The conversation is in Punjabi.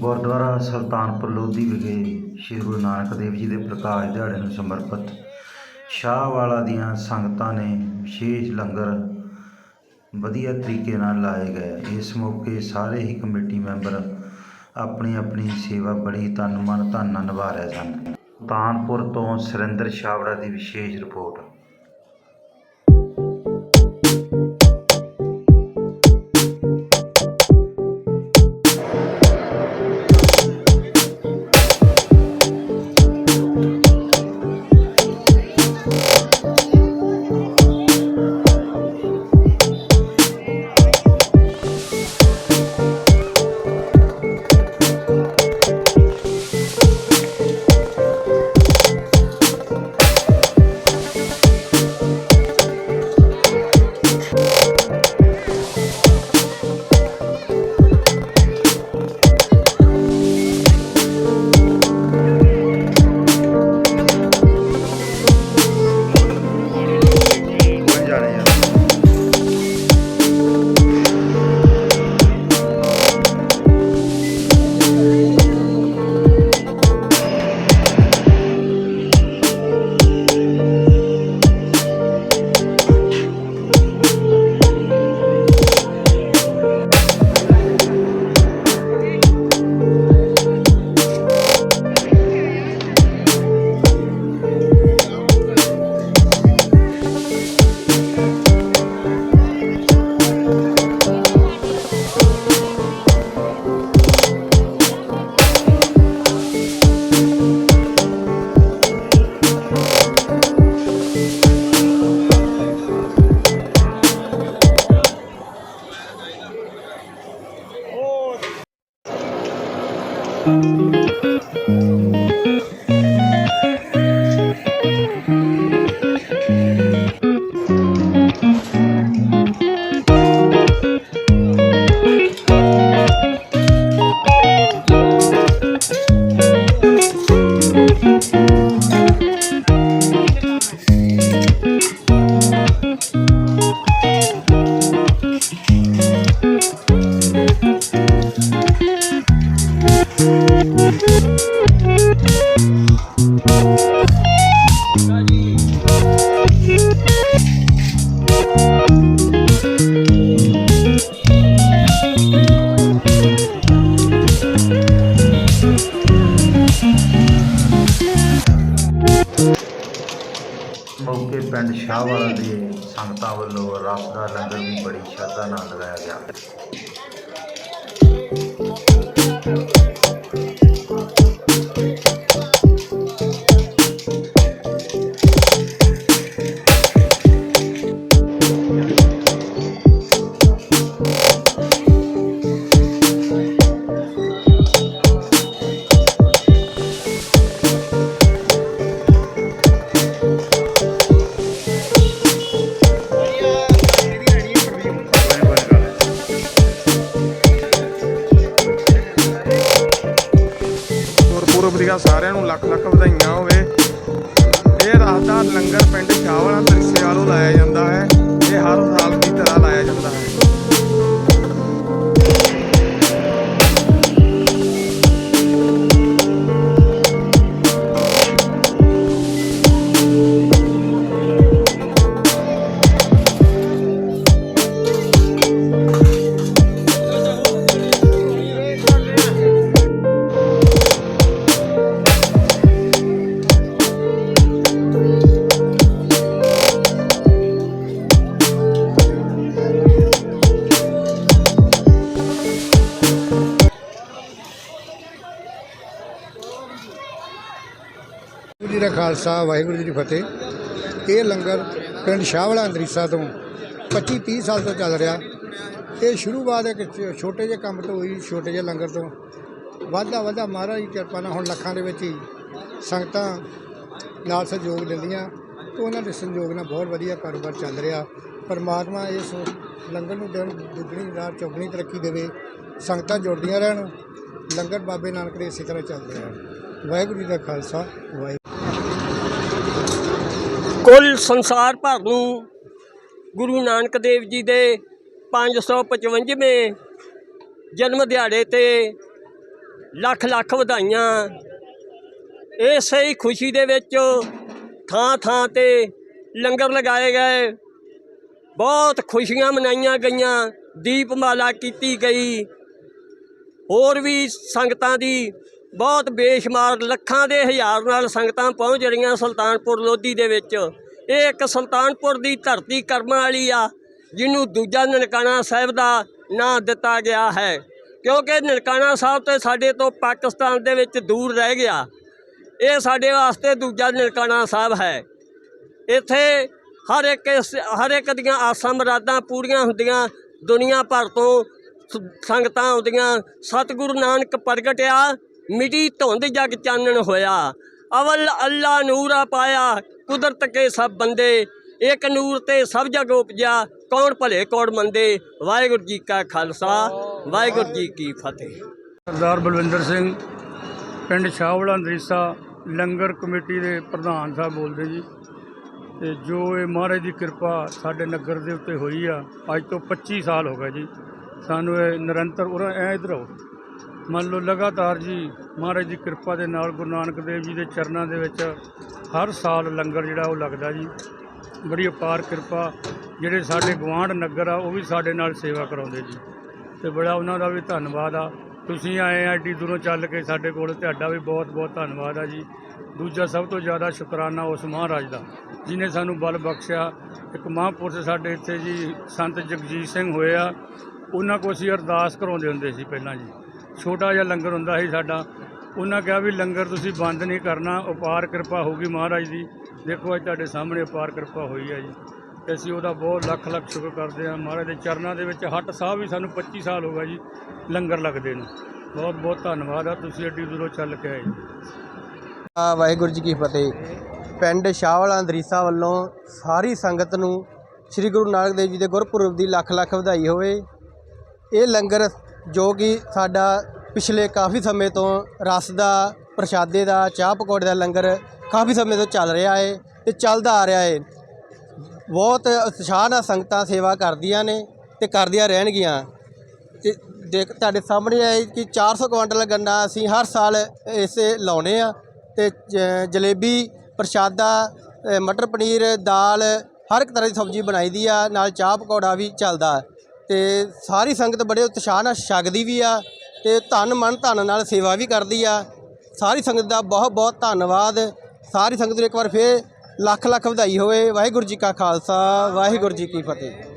ਗੁਰਦੁਆਰਾ ਸੁਲਤਾਨਪੁਰ ਲੋਧੀ ਵਿਖੇ ਸ੍ਰੀ ਗੁਰੂ ਨਾਨਕ ਦੇਵ ਜੀ ਦੇ ਪ੍ਰਕਾਸ਼ ਦਿਹਾੜੇ ਨੂੰ ਸਮਰਪਿਤ ਸ਼ਾਹਵਾਲਾ ਦੀਆਂ ਸੰਗਤਾਂ ਨੇ ਵਿਸ਼ੇਸ਼ ਲੰਗਰ ਵਧੀਆ ਤਰੀਕੇ ਨਾਲ ਲਾਏ ਗਏ। ਇਸ ਮੌਕੇ ਸਾਰੇ ਹੀ ਕਮੇਟੀ ਮੈਂਬਰ ਆਪਣੀ ਆਪਣੀ ਸੇਵਾ ਬੜੀ ਤਨ ਮਨ ਧਨ ਨਾਲ ਨਿਭਾ ਰਹੇ ਸਨ। ਸੁਲਤਾਨਪੁਰ ਤੋਂ ਸੁਰਿੰਦਰ ਛਾਬੜਾ ਦੀ ਵਿਸ਼ੇਸ਼ ਰਿਪੋਰਟ। ਮੌਕੇ ਪਿੰਡ ਸ਼ਾਹਵਾਲਾ ਦੇ ਸੰਗਤਾਂ ਵੱਲੋਂ ਰਸ ਦਾ ਲੰਗਰ ਵੀ ਬੜੀ ਸ਼ਰਧਾ ਨਾਲ ਲਗਾਇਆ ਗਿਆ। ਲੱਖ ਲੱਖ ਵਧਾਈਆਂ ਹੋਵੇ। ਇਹ ਰਾਤ ਦਾ ਲੰਗਰ ਪਿੰਡ ਸ਼ਾਹਵਾਲਾ ਤਰੀਸੇ ਲਾਇਆ ਜਾਂਦਾ। ਦਾ ਖਾਲਸਾ, ਵਾਹਿਗੁਰੂ ਜੀ ਦੀ ਫਤਿਹ। ਇਹ ਲੰਗਰ ਪਿੰਡ ਸ਼ਾਹਵਾਲਾ ਅੰਦਰੀਸਾ ਤੋਂ 25 30 ਸਾਲ ਤੋਂ ਚੱਲ ਰਿਹਾ। ਇਹ ਸ਼ੁਰੂਆਤ ਇੱਕ ਛੋਟੇ ਜਿਹੇ ਕੰਮ ਤੋਂ ਹੋਈ, ਛੋਟੇ ਜਿਹੇ ਲੰਗਰ ਤੋਂ। ਵਾਧਾ ਵਾਧਾ ਮਹਾਰਾਜ ਦੀ ਕਿਰਪਾ ਨਾਲ ਹੁਣ ਲੱਖਾਂ ਦੇ ਵਿੱਚ ਹੀ ਸੰਗਤਾਂ ਨਾਲ ਸਹਿਯੋਗ ਦਿੰਦੀਆਂ। ਤੇ ਉਹਨਾਂ ਦੇ ਸੰਯੋਗ ਨਾਲ ਬਹੁਤ ਵਧੀਆ ਕਾਰੋਬਾਰ ਚੱਲ ਰਿਹਾ। ਪਰਮਾਤਮਾ ਇਸ ਲੰਗਰ ਨੂੰ ਦਿਨ ਦੁੱਗਣੀ ਰਾਤ ਚੌਗਣੀ ਤਰੱਕੀ ਦੇਵੇ। ਸੰਗਤਾਂ ਜੁੜਦੀਆਂ ਰਹਿਣ। ਲੰਗਰ ਬਾਬੇ ਨਾਨਕ ਦੇ ਇਸੇ ਤਰ੍ਹਾਂ ਚੱਲਦੇ ਰਹਿਣ ਵਾਹਿਗੁਰੂ ਜੀ ਦਾ ਖਾਲਸਾ ਵਾਹਿਗੁਰੂ ਕੁੱਲ ਸੰਸਾਰ ਭਰ ਨੂੰ ਗੁਰੂ ਨਾਨਕ ਦੇਵ ਜੀ ਦੇ 555ਵੇਂ ਜਨਮ ਦਿਹਾੜੇ ਤੇ ਲੱਖ ਲੱਖ ਵਧਾਈਆਂ। ਇਸੇ ਹੀ ਖੁਸ਼ੀ ਦੇ ਵਿੱਚ ਥਾਂ ਥਾਂ ਤੇ ਲੰਗਰ ਲਗਾਏ ਗਏ। ਬਹੁਤ ਖੁਸ਼ੀਆਂ ਮਨਾਈਆਂ ਗਈਆਂ। ਦੀਪਮਾਲਾ ਕੀਤੀ ਗਈ। ਹੋਰ ਵੀ ਸੰਗਤਾਂ ਦੀ ਬਹੁਤ ਬੇਸ਼ੁਮਾਰ ਲੱਖਾਂ ਦੇ ਹਜ਼ਾਰ ਨਾਲ ਸੰਗਤਾਂ ਪਹੁੰਚ ਰਹੀਆਂ ਸੁਲਤਾਨਪੁਰ ਲੋਧੀ ਦੇ ਵਿੱਚ। ਇਹ ਇੱਕ ਸੁਲਤਾਨਪੁਰ ਦੀ ਧਰਤੀ ਕਰਮਾਂ ਵਾਲੀ ਆ, ਜਿਹਨੂੰ ਦੂਜਾ ਨਨਕਾਣਾ ਸਾਹਿਬ ਦਾ ਨਾਂ ਦਿੱਤਾ ਗਿਆ ਹੈ। ਕਿਉਂਕਿ ਨਨਕਾਣਾ ਸਾਹਿਬ ਤੇ ਸਾਡੇ ਤੋਂ ਪਾਕਿਸਤਾਨ ਦੇ ਵਿੱਚ ਦੂਰ ਰਹਿ ਗਿਆ। ਇਹ ਸਾਡੇ ਵਾਸਤੇ ਦੂਜਾ ਨਨਕਾਣਾ ਸਾਹਿਬ ਹੈ। ਇੱਥੇ ਹਰ ਇੱਕ ਹਰ ਇੱਕ ਦੀਆਂ ਆਸਾਂ ਮੁਰਾਦਾਂ ਪੂਰੀਆਂ ਹੁੰਦੀਆਂ। ਦੁਨੀਆ ਭਰ ਤੋਂ ਸੰਗਤਾਂ ਆਉਂਦੀਆਂ। ਸਤਿਗੁਰੂ ਨਾਨਕ ਪ੍ਰਗਟਿਆ। ਮਿਟੀ ਧੁੰਦ ਜਗ ਚਾਨਣ ਹੋਇਆ। ਅਵਲ ਅੱਲਾ ਨੂਰਾ ਪਾਇਆ, ਕੁਦਰਤ ਕੇ ਸਭ ਬੰਦੇ। ਇੱਕ ਨੂਰ ਤੇ ਸਭ ਜਗ ਉਪਜਿਆ, ਕੌਣ ਭਲੇ, ਕੌਣ ਮੰਦੇ। ਵਾਹਿਗੁਰੂ ਜੀ ਕਾ ਖਾਲਸਾ, ਵਾਹਿਗੁਰੂ ਜੀ ਕੀ ਫਤਿਹ। ਸਰਦਾਰ ਬਲਵਿੰਦਰ ਸਿੰਘ, ਪਿੰਡ ਸ਼ਾਹਵਲਾ ਅੰਦਰੀਸਾ, ਲੰਗਰ ਕਮੇਟੀ ਦੇ ਪ੍ਰਧਾਨ ਸਾਹਿਬ ਬੋਲਦੇ ਜੀ। ਤੇ ਜੋ ਇਹ ਮਹਾਰਾਜ ਦੀ ਕਿਰਪਾ ਸਾਡੇ ਨਗਰ ਦੇ ਉੱਤੇ ਹੋਈ ਆ, ਅੱਜ ਤੋਂ 25 ਸਾਲ ਹੋ ਗਏ ਜੀ। ਸਾਨੂੰ ਇਹ ਨਿਰੰਤਰ ਉਰੇ ਐ ਇਧਰ ਆਓ। ਮੰਨ ਲਓ ਲਗਾਤਾਰ ਜੀ ਮਹਾਰਾਜ ਦੀ ਕਿਰਪਾ ਦੇ ਨਾਲ ਗੁਰੂ ਨਾਨਕ ਦੇਵ ਜੀ ਦੇ ਚਰਨਾਂ ਦੇ ਵਿੱਚ ਹਰ ਸਾਲ ਲੰਗਰ ਜਿਹੜਾ ਉਹ ਲੱਗਦਾ ਜੀ। ਬੜੀ ਅਪਾਰ ਕਿਰਪਾ, ਜਿਹੜੇ ਸਾਡੇ ਗਵਾਂਢ ਨਗਰ ਆ, ਉਹ ਵੀ ਸਾਡੇ ਨਾਲ ਸੇਵਾ ਕਰਾਉਂਦੇ ਜੀ। ਤੇ ਬੜਾ ਉਹਨਾਂ ਦਾ ਵੀ ਧੰਨਵਾਦ ਆ। ਤੁਸੀਂ ਆਏ ਆ ਏਡੀ ਦੂਰੋਂ ਚੱਲ ਕੇ ਸਾਡੇ ਕੋਲ, ਤੁਹਾਡਾ ਵੀ ਬਹੁਤ ਬਹੁਤ ਧੰਨਵਾਦ ਆ ਜੀ। ਦੂਜਾ ਸਭ ਤੋਂ ਜ਼ਿਆਦਾ ਸ਼ੁਕਰਾਨਾ ਉਸ ਮਹਾਰਾਜ ਦਾ ਜਿਨੇ ਸਾਨੂੰ ਬਲ ਬਖਸ਼ਿਆ। ਇੱਕ ਮਹਾਂਪੁਰਸ਼ ਸਾਡੇ ਇੱਥੇ ਜੀ, ਸੰਤ ਜਗਜੀਤ ਸਿੰਘ ਹੋਏ ਆ। ਉਹਨਾਂ ਕੋਲ ਅਸੀਂ ਅਰਦਾਸ ਕਰਾਉਂਦੇ ਹੁੰਦੇ ਸੀ ਪਹਿਲਾਂ ਜੀ। ਛੋਟਾ ਜਿਹਾ ਲੰਗਰ ਹੁੰਦਾ ਸੀ ਸਾਡਾ। ਉਹਨਾਂ ਕਿਹਾ ਵੀ ਲੰਗਰ ਤੁਸੀਂ ਬੰਦ ਨਹੀਂ ਕਰਨਾ, ਉਪਾਰ ਕਿਰਪਾ ਹੋਊਗੀ ਮਹਾਰਾਜ ਦੀ। ਦੇਖੋ ਅੱਜ ਤੁਹਾਡੇ ਸਾਹਮਣੇ ਉਪਾਰ ਕਿਰਪਾ ਹੋਈ ਹੈ ਜੀ। ਤੇ ਅਸੀਂ ਉਹਦਾ ਬਹੁਤ ਲੱਖ ਲੱਖ ਸ਼ੁਕਰ ਕਰਦੇ ਹਾਂ। ਮਹਾਰਾਜ ਦੇ ਚਰਨਾਂ ਦੇ ਵਿੱਚ ਹੱਟ ਸਾਹਿਬ ਵੀ ਸਾਨੂੰ 25 ਸਾਲ ਹੋ ਗਿਆ ਜੀ ਲੰਗਰ ਲੱਗਦੇ ਨੂੰ। ਬਹੁਤ ਬਹੁਤ ਧੰਨਵਾਦ ਆ। ਤੁਸੀਂ ਐਡੀ ਦੂਰੋਂ ਚੱਲ ਕੇ ਆਏ। ਆ ਵਾਹਿਗੁਰੂ ਜੀ ਕੀ ਫਤਿਹ। ਪਿੰਡ ਸ਼ਾਹਵਾਲਾ ਅੰਦਰੀਸਾ ਵੱਲੋਂ ਸਾਰੀ ਸੰਗਤ ਨੂੰ ਸ੍ਰੀ ਗੁਰੂ ਨਾਨਕ ਦੇਵ ਜੀ ਦੇ ਗੁਰਪੁਰਬ ਦੀ ਲੱਖ ਲੱਖ ਵਧਾਈ ਹੋਵੇ। ਇਹ ਲੰਗਰ ਜੋ ਕਿ ਸਾਡਾ ਪਿਛਲੇ ਕਾਫੀ ਸਮੇਂ ਤੋਂ ਰਸ ਦਾ, ਪ੍ਰਸ਼ਾਦੇ ਦਾ, ਚਾਹ ਪਕੌੜੇ ਦਾ ਲੰਗਰ ਕਾਫੀ ਸਮੇਂ ਤੋਂ ਚੱਲ ਰਿਹਾ ਹੈ ਤੇ ਚੱਲਦਾ ਆ ਰਿਹਾ ਹੈ ਬਹੁਤ ਉਤਸ਼ਾਹ ਨਾਲ ਸੰਗਤਾਂ ਸੇਵਾ ਕਰਦੀਆਂ ਨੇ ਤੇ ਕਰਦੀਆਂ ਰਹਿਣਗੀਆਂ। ਤੇ ਦੇਖ, ਤੁਹਾਡੇ ਸਾਹਮਣੇ ਹੈ ਕਿ 400 ਕੁਇੰਟਲ ਗੰਨਾ ਅਸੀਂ ਹਰ ਸਾਲ ਇਸੇ ਲਾਉਨੇ ਆ ਤੇ ਜਲੇਬੀ, ਪ੍ਰਸ਼ਾਦਾ ਮਟਰ ਪਨੀਰ, ਦਾਲ, ਹਰ ਇੱਕ ਤਰ੍ਹਾਂ ਦੀ ਸਬਜ਼ੀ ਬਣਾਈ ਦੀ ਆ, ਨਾਲ ਚਾਹ ਪਕੌੜਾ ਵੀ ਚੱਲਦਾ। ਤੇ ਸਾਰੀ ਸੰਗਤ ਬੜੇ ਉਤਸ਼ਾਹ ਨਾਲ ਛਕਦੀ ਵੀ ਆ ਤੇ ਧਨ ਮਨ ਧਨ ਨਾਲ ਸੇਵਾ ਵੀ ਕਰਦੀ ਆ। ਸਾਰੀ ਸੰਗਤ ਦਾ ਬਹੁਤ ਬਹੁਤ ਧੰਨਵਾਦ। ਸਾਰੀ ਸੰਗਤ ਨੂੰ ਇੱਕ ਵਾਰ ਫੇਰ ਲੱਖ ਲੱਖ ਵਧਾਈ ਹੋਵੇ। ਵਾਹਿਗੁਰੂ ਜੀ ਕਾ ਖਾਲਸਾ, ਵਾਹਿਗੁਰੂ ਜੀ ਕੀ ਫਤਿਹ।